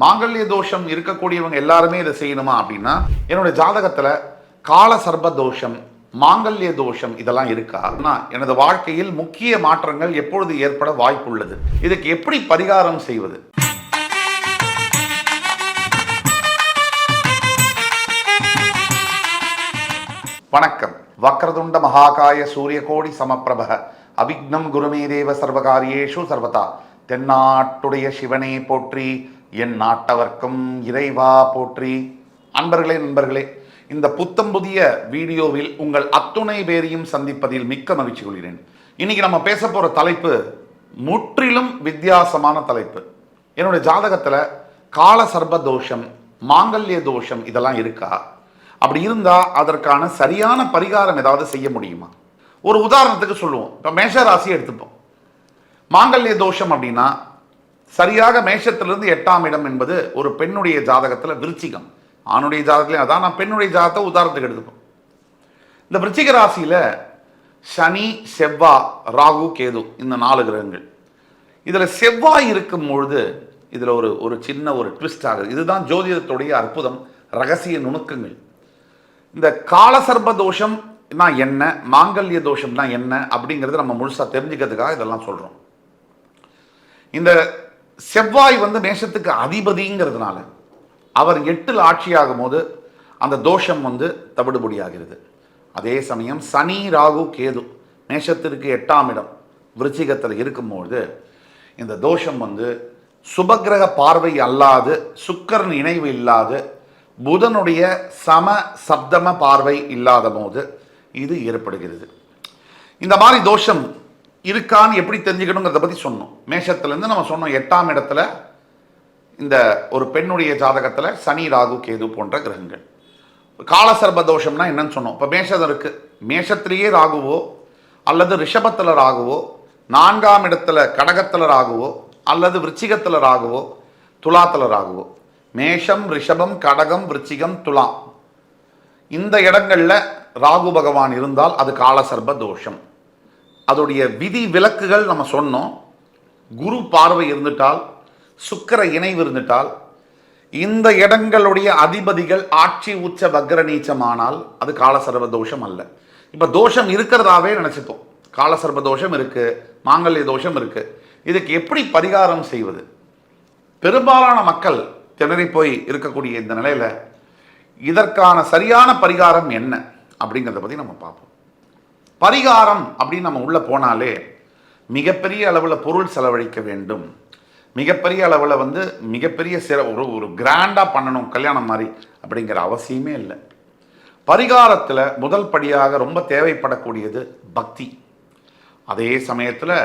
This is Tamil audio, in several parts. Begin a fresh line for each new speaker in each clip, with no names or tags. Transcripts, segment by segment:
மாங்கல்ய தோஷம் இருக்கக்கூடியவங்க எல்லாருமே இதை செய்யணுமா அப்படின்னா என்னோட ஜாதகத்துல கால சர்ப தோஷம் மாங்கல்ய தோஷம் இதெல்லாம் இருக்கா? எனது வாழ்க்கையில் முக்கிய மாற்றங்கள் எப்பொழுது ஏற்பட வாய்ப்புள்ளது? இதுக்கு எப்படி பரிகாரம் செய்வது? வணக்கம். வக்ரதுண்ட மகாகாய சூரியகோடி சமப்பிரபக. அபிக்னம் குருமே தேவ சர்வகாரியேஷு சர்வதா. தென்னாட்டுடைய சிவனே போற்றி என் நாட்டவர்க்கும் இறைவா போற்றி. அன்பர்களே நண்பர்களே இந்த புத்தம் புதிய வீடியோவில் உங்கள் அத்துணை பேரையும் சந்திப்பதில் மிக்க மகிழ்ச்சி கொள்கிறேன். இன்னைக்கு நம்ம பேச போகிற தலைப்பு முற்றிலும் வித்தியாசமான தலைப்பு. என்னுடைய ஜாதகத்தில் கால சர்ப தோஷம் மாங்கல்ய தோஷம் இதெல்லாம் இருக்கா? அப்படி இருந்தால் அதற்கான சரியான பரிகாரம் ஏதாவது செய்ய முடியுமா? ஒரு உதாரணத்துக்கு சொல்லுவோம். இப்போ மேஷ எடுத்துப்போம். மாங்கல்ய தோஷம் அப்படின்னா சரியாக மேஷத்திலிருந்து எட்டாம் இடம் என்பது ஒரு பெண்ணுடைய ஜாதகத்தில் விருச்சிகம். ஆணுடைய ஜாதகத்திலே அதான் நான் பெண்ணுடைய ஜாதகத்தை உதாரணத்துக்கு எடுத்துப்போம். இந்த விருச்சிக ராசியில் சனி செவ்வா ராகு கேது இந்த நாலு கிரகங்கள். இதில் செவ்வாய் இருக்கும் பொழுது இதில் ஒரு ஒரு சின்ன ஒரு ட்விஸ்ட் ஆகுது. இதுதான் ஜோதிடத்துடைய அற்புதம் ரகசிய நுணுக்கங்கள். இந்த காலசர்ப தோஷம் நான் என்ன மாங்கல்ய தோஷம்னா என்ன அப்படிங்கிறது நம்ம முழுசாக தெரிஞ்சுக்கிறதுக்காக இதெல்லாம் சொல்கிறோம் இந்த செவ்வாய் வந்து மேஷத்துக்கு அதிபதிங்கிறதுனால அவர் எட்டில் ஆட்சியாகும் போது அந்த தோஷம் வந்து தவிடுபடியாகிறது. அதே சமயம் சனி ராகு கேது மேஷத்திற்கு எட்டாம் இடம் விருச்சிகத்தில் இருக்கும்பொழுது இந்த தோஷம் வந்து சுபக்கிரக பார்வை அல்லாது சுக்கரன் இணைவு இல்லாது புதனுடைய சம சப்தம பார்வை இல்லாத போது இது ஏற்படுகிறது. இந்த மாதிரி தோஷம் இருக்கான்னு எப்படி தெரிஞ்சுக்கணுங்கிறத பற்றி சொன்னோம். மேஷத்துலேருந்து நம்ம சொன்னோம் எட்டாம் இடத்துல இந்த ஒரு பெண்ணுடைய ஜாதகத்தில் சனி ராகு கேது போன்ற கிரகங்கள். காலசர்ப தோஷம்னா என்னன்னு சொன்னோம். இப்போ மேஷம் இருக்குது மேஷத்திலேயே ராகுவோ அல்லது ரிஷபத்தில் ராகுவோ நான்காம் இடத்துல கடகத்தில் ராகுவோ அல்லது விருச்சிகத்தில் ராகுவோ துலாத்தில் ராகுவோ. மேஷம் ரிஷபம் கடகம் விருச்சிகம் துலாம். இந்த இடங்களில் ராகு பகவான் இருந்தால் அது காலசர்ப தோஷம். அதோடைய விதி விலக்குகள் நம்ம சொன்னோம். குரு பார்வை இருந்துட்டால் சுக்கிர இணைவு இருந்துட்டால் இந்த இடங்களுடைய அதிபதிகள் ஆட்சி உச்ச வக்ர நீச்சமானால் அது காலசர்வ தோஷம் அல்ல. இப்போ தோஷம் இருக்கிறதாவே நினச்சிப்போம். காலசர்ப தோஷம் இருக்குது மாங்கல்ய தோஷம் இருக்குது இதுக்கு எப்படி பரிகாரம் செய்வது? பெரும்பாலான மக்கள் திணறி போய் இருக்கக்கூடிய இந்த நிலையில் இதற்கான சரியான பரிகாரம் என்ன? அப்படிங்கிறத பற்றி நம்ம பார்ப்போம். பரிகாரம் அப்படின்னு நம்ம உள்ளே போனாலே மிகப்பெரிய அளவில் பொருள் செலவழிக்க வேண்டும். மிகப்பெரிய அளவில் வந்து மிகப்பெரிய சிற ஒரு ஒரு கிராண்டாக பண்ணணும் கல்யாணம் மாதிரி அப்படிங்கிற அவசியமே இல்லை. பரிகாரத்தில் முதல் படியாக ரொம்ப தேவைப்படக்கூடியது பக்தி. அதே சமயத்தில்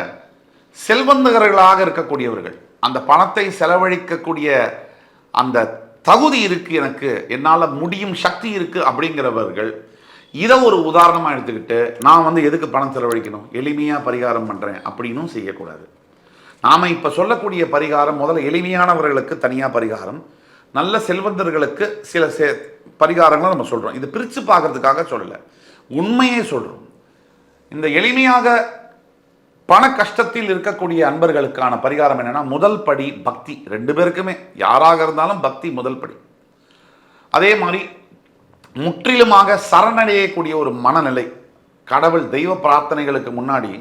செல்வந்தகர்களாக இருக்கக்கூடியவர்கள் அந்த பணத்தை செலவழிக்கக்கூடிய அந்த தகுதி இருக்குது எனக்கு என்னால் முடியும் சக்தி இருக்குது அப்படிங்கிறவர்கள் இதை ஒரு உதாரணமாக எடுத்துக்கிட்டு நான் வந்து எதுக்கு பணம் செலவழிக்கணும்? எளிமையாக பரிகாரம் பண்ணுறேன் அப்படின்னும் செய்யக்கூடாது. நாம் இப்போ சொல்லக்கூடிய பரிகாரம் முதல்ல எளிமையானவர்களுக்கு தனியாக பரிகாரம் நல்ல செல்வந்தர்களுக்கு சில சே பரிகாரங்களை நம்ம சொல்கிறோம் இது பிரித்து பார்க்கறதுக்காக சொல்லலை. உண்மையே சொல்கிறோம் இந்த எளிமையாக பண கஷ்டத்தில் இருக்கக்கூடிய அன்பர்களுக்கான பரிகாரம் என்னென்னா முதல் படி பக்தி. ரெண்டு பேருக்குமே யாராக இருந்தாலும் பக்தி முதல் படி. அதே மாதிரி முற்றிலுமாக சரணடையக்கூடிய ஒரு மனநிலை. கடவுள் தெய்வ பிரார்த்தனைகளுக்கு முன்னாடி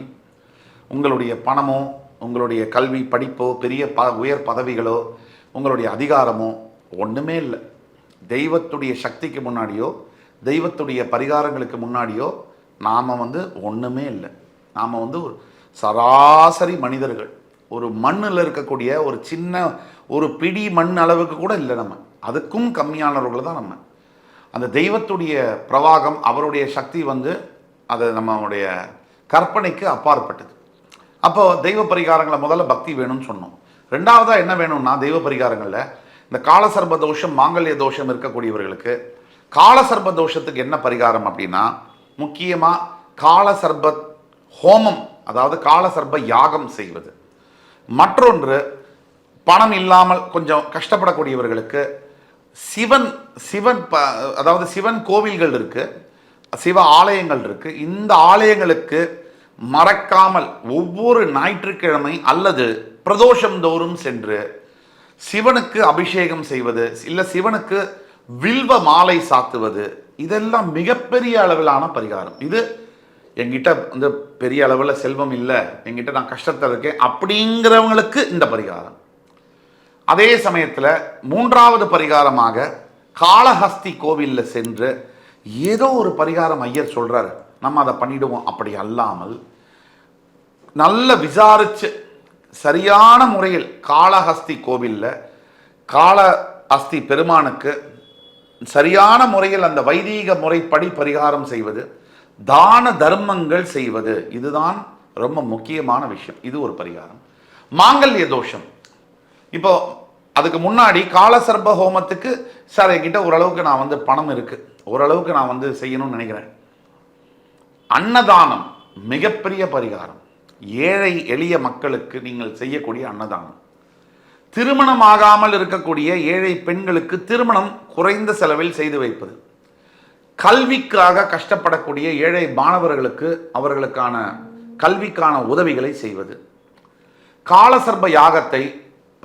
உங்களுடைய பணமோ உங்களுடைய கல்வி படிப்போ பெரிய ப உயர் பதவிகளோ உங்களுடைய அதிகாரமோ ஒன்றுமே இல்லை. தெய்வத்துடைய சக்திக்கு முன்னாடியோ தெய்வத்துடைய பரிகாரங்களுக்கு முன்னாடியோ நாம் வந்து ஒன்றுமே இல்லை. நாம் வந்து ஒரு சராசரி மனிதர்கள். ஒரு மண்ணில் இருக்கக்கூடிய ஒரு சின்ன ஒரு பிடி மண் அளவுக்கு கூட இல்லை நம்ம. அதுக்கும் கம்மியானவர்கள் தான் நம்ம. அந்த தெய்வத்துடைய பிரவாகம் அவருடைய சக்தி வந்து அது நம்மளுடைய கற்பனைக்கு அப்பாற்பட்டது. அப்போ தெய்வ பரிகாரங்களை முதல்ல பக்தி வேணும்னு சொன்னோம். ரெண்டாவதாக என்ன வேணும்னா தெய்வ பரிகாரங்களில் இந்த காலசர்ப தோஷம் மாங்கல்ய தோஷம் இருக்கக்கூடியவர்களுக்கு காலசர்ப தோஷத்துக்கு என்ன பரிகாரம் அப்படின்னா முக்கியமாக காலசர்ப ஹோமம் அதாவது காலசர்ப யாகம் செய்வது. மற்றொன்று பணம் இல்லாமல் கொஞ்சம் கஷ்டப்படக்கூடியவர்களுக்கு சிவன் சிவன் ப அதாவது சிவன் கோவில்கள் இருக்குது சிவ ஆலயங்கள் இருக்குது இந்த ஆலயங்களுக்கு மறக்காமல் ஒவ்வொரு ஞாயிற்றுக்கிழமை அல்லது பிரதோஷம் தோறும் சென்று சிவனுக்கு அபிஷேகம் செய்வது இல்லை சிவனுக்கு வில்வ மாலை சாத்துவது இதெல்லாம் மிகப்பெரிய அளவிலான பரிகாரம். இது என்கிட்ட வந்து பெரிய அளவில் செல்வம் இல்லை என்கிட்ட நான் கஷ்டத்தில் இருக்கேன் அப்படிங்கிறவங்களுக்கு இந்த பரிகாரம். அதே சமயத்தில் மூன்றாவது பரிகாரமாக காளஹஸ்தி கோவிலில் சென்று ஏதோ ஒரு பரிகாரம் ஐயர் சொல்கிறாரு நம்ம அதை பண்ணிடுவோம். அப்படி அல்லாமல் நல்ல விசாரித்து சரியான முறையில் காளஹஸ்தி கோவிலில் காளஹஸ்தி பெருமானுக்கு சரியான முறையில் அந்த வைதீக முறைப்படி பரிகாரம் செய்வது தான தர்மங்கள் செய்வது இதுதான் ரொம்ப முக்கியமான விஷயம். இது ஒரு பரிகாரம். மாங்கல்ய தோஷம். இப்போ அதுக்கு முன்னாடி காலசர்ப ஹோமத்துக்கு சார் என்கிட்ட ஓரளவுக்கு நான் வந்து பணம் இருக்கு. ஓரளவுக்கு நான் வந்து செய்யணும்னு நினைக்கிறேன். அன்னதானம் மிகப்பெரிய பரிகாரம். ஏழை எளிய மக்களுக்கு நீங்கள் செய்யக்கூடிய அன்னதானம். திருமணம் ஆகாமல் இருக்கக்கூடிய ஏழை பெண்களுக்கு திருமணம் குறைந்த செலவில் செய்து வைப்பது. கல்விக்காக கஷ்டப்படக்கூடிய ஏழை மாணவர்களுக்கு அவர்களுக்கான கல்விக்கான உதவிகளை செய்வது. காலசர்ப யாகத்தை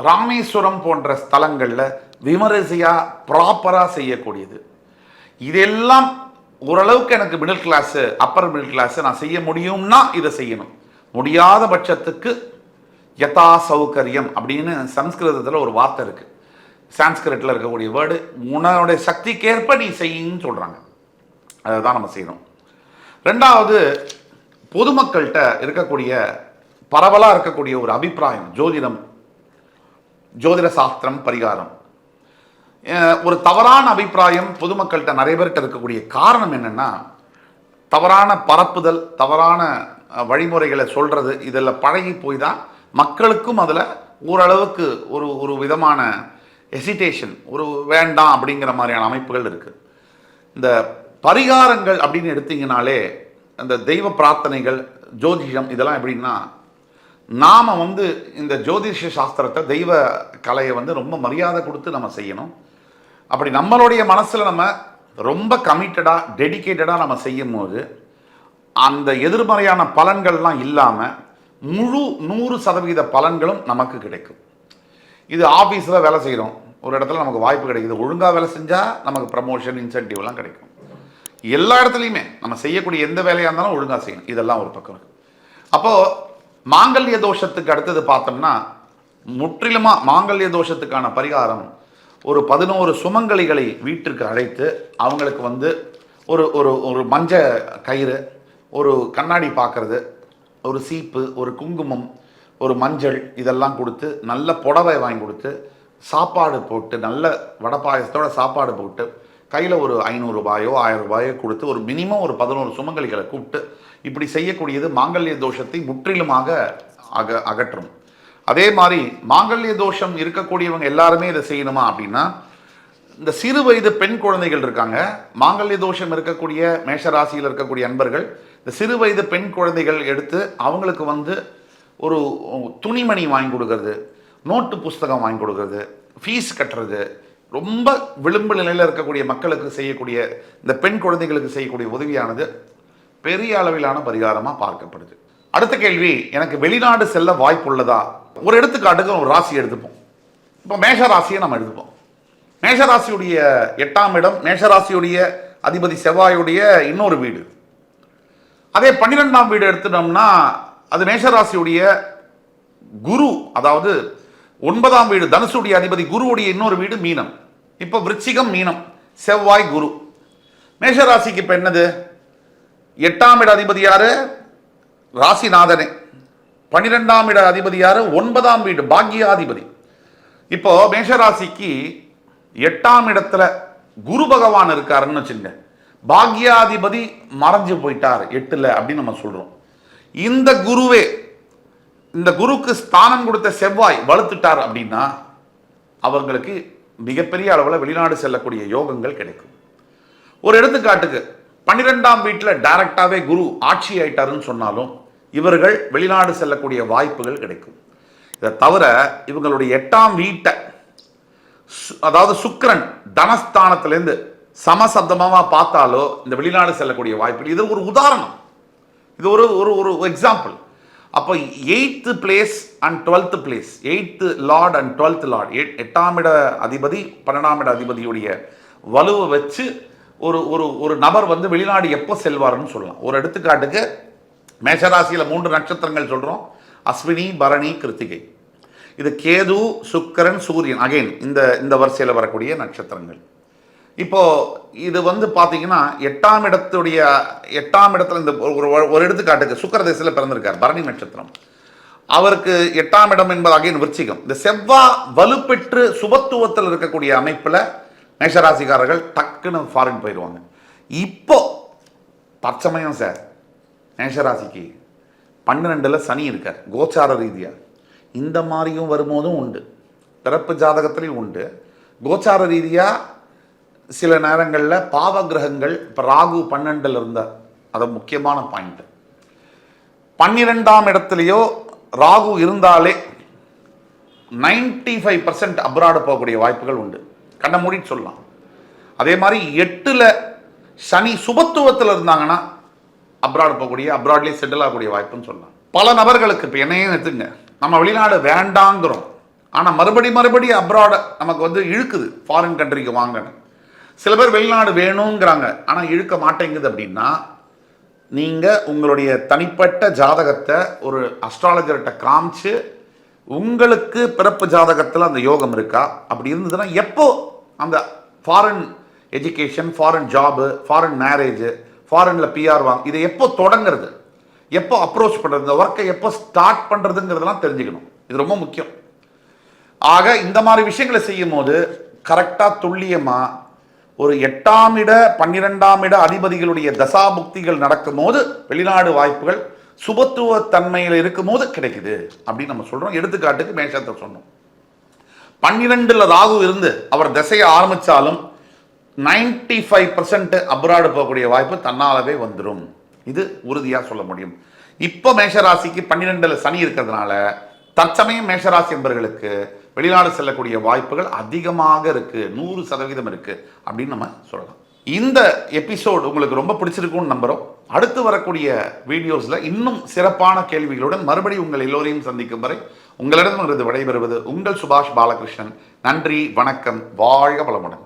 ராமேஸ்வரம் போன்ற ஸ்தலங்களில் விமரிசையாக ப்ராப்பராக செய்யக்கூடியது. இதெல்லாம் ஓரளவுக்கு எனக்கு middle class upper middle class நான் செய்ய முடியும்னா இதை செய்யணும். முடியாத பட்சத்துக்கு யதா சௌகரியம் அப்படின்னு சம்ஸ்கிருதத்தில் ஒரு வார்த்தை இருக்குது சான்ஸ்கிரிட்டில் இருக்கக்கூடிய வேர்டு உன்னோடைய சக்திக்கேற்ப நீ செய்யின்னு சொல்கிறாங்க அதை தான் நம்ம செய்யணும். ரெண்டாவது பொதுமக்கள்கிட்ட இருக்கக்கூடிய பரவலாக இருக்கக்கூடிய ஒரு அபிப்பிராயம் ஜோதிடம். ஜோதிட சாஸ்திரம் பரிகாரம் ஒரு தவறான அபிப்பிராயம் பொதுமக்கள்கிட்ட நிறைய பேர்கிட்ட இருக்கக்கூடிய காரணம் என்னென்னா தவறான பரப்புதல் தவறான வழிமுறைகளை சொல்கிறது இதில் பழகி போய் தான் மக்களுக்கும் அதில் ஓரளவுக்கு ஒரு ஒரு விதமான ஹெசிடேஷன் ஒரு வேண்டாம் அப்படிங்கிற மாதிரியான அமைப்புகள் இருக்குது இந்த பரிகாரங்கள் அப்படின்னு எடுத்திங்கனாலே அந்த தெய்வ பிரார்த்தனைகள் ஜோதிஷம் இதெல்லாம் எப்படின்னா நாம் வந்து இந்த ஜோதிஷ சாஸ்திரத்தை தெய்வ கலையை வந்து ரொம்ப மரியாதை கொடுத்து நம்ம செய்யணும். அப்படி நம்மளுடைய மனசில் நம்ம ரொம்ப கமிட்டடாக டெடிகேட்டடாக நம்ம செய்யும் போது அந்த எதிர்மறையான பலன்கள்லாம் இல்லாமல் முழு நூறு சதவீத பலன்களும் நமக்கு கிடைக்கும். இது ஆஃபீஸில் வேலை செய்கிறோம் ஒரு இடத்துல நமக்கு வாய்ப்பு கிடைக்குது. ஒழுங்காக வேலை செஞ்சால் நமக்கு ப்ரமோஷன் இன்சென்டிவ்லாம் கிடைக்கும். எல்லா இடத்துலையுமே நம்ம செய்யக்கூடிய எந்த வேலையாக இருந்தாலும் ஒழுங்காக செய்யணும். இதெல்லாம் ஒரு பக்கம் இருக்குது அப்போது மாங்கல்ய தோஷத்துக்கு அடுத்தது பார்த்தோம்னா முற்றிலுமா மாங்கல்ய தோஷத்துக்கான பரிகாரம் ஒரு பதினோரு சுமங்கலிகளை வீட்டிற்கு அழைத்து அவங்களுக்கு வந்து ஒரு ஒரு ஒரு மஞ்ச கயிறு ஒரு கண்ணாடி பார்க்குறது ஒரு சீப்பு ஒரு குங்குமம் ஒரு மஞ்சள் இதெல்லாம் கொடுத்து நல்ல புடவை வாங்கி கொடுத்து சாப்பாடு போட்டு நல்ல வடை பாயசத்தோட சாப்பாடு போட்டு கையில் ஒரு ஐநூறுரூபாயோ ஆயிரம் ரூபாயோ கொடுத்து ஒரு மினிமம் ஒரு பதினோரு சுமங்கலிகளை கூப்பிட்டு இப்படி செய்யக்கூடியது மாங்கல்ய தோஷத்தை முற்றிலுமாக அக அகற்றும். அதே மாதிரி மாங்கல்ய தோஷம் இருக்கக்கூடியவங்க எல்லாருமே இதை செய்யணுமா அப்படின்னா இந்த சிறு வயது பெண் குழந்தைகள் இருக்காங்க. மாங்கல்ய தோஷம் இருக்கக்கூடிய மேஷராசியில் இருக்கக்கூடிய அன்பர்கள் இந்த சிறு வயது பெண் குழந்தைகள் எடுத்து அவங்களுக்கு வந்து ஒரு துணிமணி வாங்கி கொடுக்கறது நோட்டு புஸ்தகம் வாங்கி கொடுக்கறது ஃபீஸ் கட்டுறது ரொம்ப விளிம்பு நிலையில் இருக்கக்கூடிய மக்களுக்கு செய்யக்கூடிய இந்த பெண் குழந்தைகளுக்கு செய்யக்கூடிய உதவியானது பெரிய அளவிலான பரிகாரமாக பார்க்கப்படுது. அடுத்த கேள்வி எனக்கு வெளிநாடு செல்ல வாய்ப்பு உள்ளதா ஒரு எடுத்துக்காட்டுக்கு ஒரு ராசி எடுத்துப்போம். இப்போ மேஷ ராசியை நம்ம எடுத்துப்போம். மேஷராசியுடைய எட்டாம் இடம் மேஷராசியுடைய அதிபதி செவ்வாயுடைய இன்னொரு வீடு. அதே பன்னிரெண்டாம் வீடு எடுத்துட்டோம்னா அது மேஷராசியுடைய குரு அதாவது ஒன்பதாம் வீடு தனுசுடைய அதிபதி குருவுடைய இன்னொரு வீடு மீனம். இப்போ விருச்சிகம் மீனம். செவ்வாய் குரு. மேஷராசிக்கு இப்போ என்னது? எட்டாம் இட அதிபதி யார்? ராசிநாதனே. பன்னிரெண்டாம் இட அதிபதி யார்? ஒன்பதாம் வீடு பாக்யாதிபதி. இப்போ மேஷராசிக்கு எட்டாம் இடத்துல குரு பகவான் இருக்காருன்னு வச்சுங்க பாக்யாதிபதி மறைஞ்சு போயிட்டார் எட்டில் அப்படின்னு நம்ம சொல்கிறோம் இந்த குருவே இந்த குருக்கு ஸ்தானம் கொடுத்த செவ்வாய் வலுத்துட்டார் அப்படின்னா அவங்களுக்கு மிகப்பெரிய அளவில் வெளிநாடு செல்லக்கூடிய யோகங்கள் கிடைக்கும். ஒரு எடுத்துக்காட்டுக்கு பன்னிரெண்டாம் வீட்டில் டைரக்டாகவே குரு ஆட்சி ஆயிட்டாருன்னு சொன்னாலும் இவர்கள் வெளிநாடு செல்லக்கூடிய வாய்ப்புகள் கிடைக்கும். இதை தவிர இவங்களுடைய எட்டாம் வீட்டை சு- அதாவது சுக்கரன் தனஸ்தானத்திலேருந்து சமசப்தமாக பார்த்தாலோ இந்த வெளிநாடு செல்லக்கூடிய வாய்ப்புகள். இது ஒரு உதாரணம். இது ஒரு ஒரு ஒரு எக்ஸாம்பிள் அப்போ eighth place and twelfth place eighth lord and twelfth lord எட்டாம் இட அதிபதி பன்னெண்டாம் இட அதிபதியுடைய வலுவை வச்சு ஒரு ஒரு ஒரு நபர் வந்து வெளிநாடு எப்போ செல்வார்னு சொல்லலாம். ஒரு எடுத்துக்காட்டுக்கு மேஷராசியில் மூன்று நட்சத்திரங்கள் சொல்கிறோம் அஸ்வினி பரணி கிருத்திகை. இது கேது சுக்கிரன் சூரியன். அகைன் இந்த இந்த வரிசையில் வரக்கூடிய நட்சத்திரங்கள். இப்போ இது வந்து பார்த்தீங்கன்னா எட்டாம் இடத்துடைய எட்டாம் இடத்துல இந்த ஒரு ஒரு- எடுத்துக்காட்டுக்கு சுக்கரதேசத்தில் பிறந்திருக்கார் பரணி நட்சத்திரம். அவருக்கு எட்டாம் இடம் என்பது அகைன் விருச்சிகம். இந்த செவ்வா வலுப்பெற்று சுபத்துவத்தில் இருக்கக்கூடிய அமைப்பில் மேஷராசிக்காரர்கள் டக்குன்னு ஃபாரின் போயிடுவாங்க இப்போ தற்சமயம் சார் மேஷராசிக்கு பன்னிரெண்டில் சனி இருக்கார் கோச்சார ரீதியாக இந்த மாதிரியும் வரும்போதும் உண்டு. பிறப்பு ஜாதகத்திலையும் உண்டு. கோச்சார ரீதியாக சில நேரங்களில் பாவ கிரகங்கள் இப்போ ராகு பன்னெண்டில் இருந்தார் அது முக்கியமான பாயிண்ட் பன்னிரெண்டாம் இடத்துலையோ ராகு இருந்தாலே நைன்டி ஃபைவ் பர்சன்ட் அப்ராடு போகக்கூடிய வாய்ப்புகள் உண்டு. கண்ண மூடிட்டு சொல்லலாம். அதே மாதிரி எட்டில் சனி சுபத்துவத்தில் இருந்தாங்கன்னா அப்ராடு போகக்கூடிய அப்ராட்லேயே செட்டில் ஆகக்கூடிய வாய்ப்புன்னு சொல்லலாம். பல நபர்களுக்கு இப்போ என்னையே எடுத்துங்க நம்ம வெளிநாடு வேண்டாங்கிறோம். ஆனால் மறுபடி மறுபடி அப்ராடை நமக்கு வந்து இழுக்குது. ஃபாரின் கண்ட்ரிக்கு வாங்கணும் சில பேர் வெளிநாடு வேணுங்கிறாங்க. ஆனால் இழுக்க மாட்டேங்குது அப்படின்னா நீங்கள் உங்களுடைய தனிப்பட்ட ஜாதகத்தை ஒரு அஸ்ட்ராலஜர்கிட்ட காமிச்சு உங்களுக்கு பிறப்பு ஜாதகத்தில் அந்த யோகம் இருக்கா? அப்படி இருந்ததுன்னா எப்போ அந்த foreign education foreign job foreign marriage ஃபாரினில் பிஆர் வாங்க இதை எப்போ தொடங்குறது? எப்போ அப்ரோச் பண்ணுறது இந்த ஒர்க்கை எப்போ ஸ்டார்ட் பண்ணுறதுங்கிறதெல்லாம் தெரிஞ்சுக்கணும். இது ரொம்ப முக்கியம். ஆக இந்த மாதிரி விஷயங்களை செய்யும் போது கரெக்டாக துல்லியமாக ஒரு எட்டாம் இட பன்னிரெண்டாம் இட அதிபதிகளுடைய தசாபுக்திகள் நடக்கும்போது வெளிநாடு வாய்ப்புகள் சுபத்துவ தன்மையில் இருக்கும்போது கிடைக்குது. அப்படின்னு நம்ம சொல்கிறோம் எடுத்துக்காட்டுக்கு மேஷத்தை சொன்னோம். பன்னிரெண்டில் ராகு இருந்து அவர் திசையை ஆரம்பித்தாலும் நைன்டி ஃபைவ் பர்சன்ட் அப்ராடு போகக்கூடிய வாய்ப்பு தன்னாலவே வந்துடும் இது உறுதியாக சொல்ல முடியும். இப்போ மேஷராசிக்கு பன்னிரெண்டில் சனி இருக்கிறதுனால தற்சமயம் மேஷராசி என்பவர்களுக்கு வெளிநாடு செல்லக்கூடிய வாய்ப்புகள் அதிகமாக இருக்கு. நூறு சதவீதம் இருக்கு அப்படின்னு நம்ம சொல்லலாம். இந்த எபிசோடு உங்களுக்கு ரொம்ப பிடிச்சிருக்கும்னு நம்புறோம். அடுத்து வரக்கூடிய வீடியோஸில் இன்னும் சிறப்பான கேள்விகளுடன் மறுபடியும் உங்கள் எல்லோரையும் சந்திக்கும் வரை உங்களிடமிருந்து விடைபெறுவது உங்கள் சுபாஷ் பாலகிருஷ்ணன். நன்றி வணக்கம் வாழ்க வளமுடன்.